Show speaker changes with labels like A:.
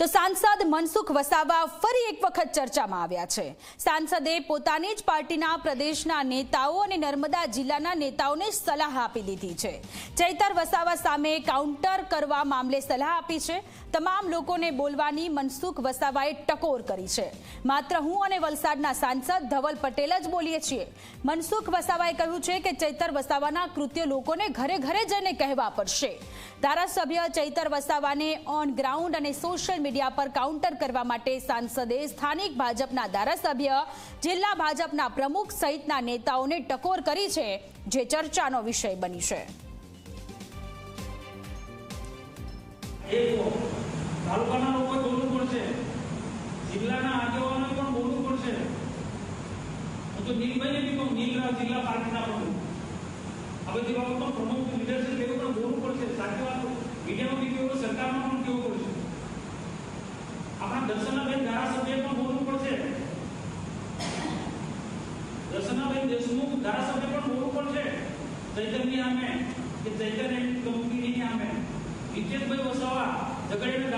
A: તો સાંસદ મનસુખ વસાવા ફરી એક વખત ચર્ચામાં આવ્યા છે. સાંસદે પોતાની જ પાર્ટીના પ્રદેશના નેતાઓ અને નર્મદા જિલ્લાના નેતાઓને સલાહ આપી દીધી છે. ચૈતર વસાવા સામે કાઉન્ટર કરવા મામલે સલાહ આપી છે. તમામ લોકોને બોલવાની મનસુખ વસાવાએ ટકોર કરી છે. માત્ર હું અને વલસાડના સાંસદ ધવલ પટેલ જ બોલીએ છીએ. મનસુખ વસાવાએ કહ્યું છે કે ચૈતર વસાવાના કૃત્ય લોકોને ઘરે ઘરે જઈને કહેવા પડશે. ધારાસભ્ય ચૈતર વસાવાને ઓન ગ્રાઉન્ડ અને સોશિયલ મીડિયા પર કાઉન્ટર કરવા માટે સાંસદે સ્થાનિક ભાજપના ધારાસભ્ય, જિલ્લા ભાજપના પ્રમુખ સહિતના નેતાઓને ટકોર કરી છે, જે ચર્ચાનો વિષય બની છે.
B: પ્રમુખ લીડરશીપ એવું પણ બોલવું પડશે સાચી વાત મીડિયામાં બી કેવું સરકારમાં પણ કેવું પડશે આપણા દર્શનાબેન ધારાસભ્ય પણ બોલવું પડશે દર્શનાબેન દેશમુખ ધારાસભ્ય પણ બહુ પણ છે. ચૈતન્ય આમે કે ચૈતન્ય કંપનીની આમે નિતેશભાઈ વસાવા પડશે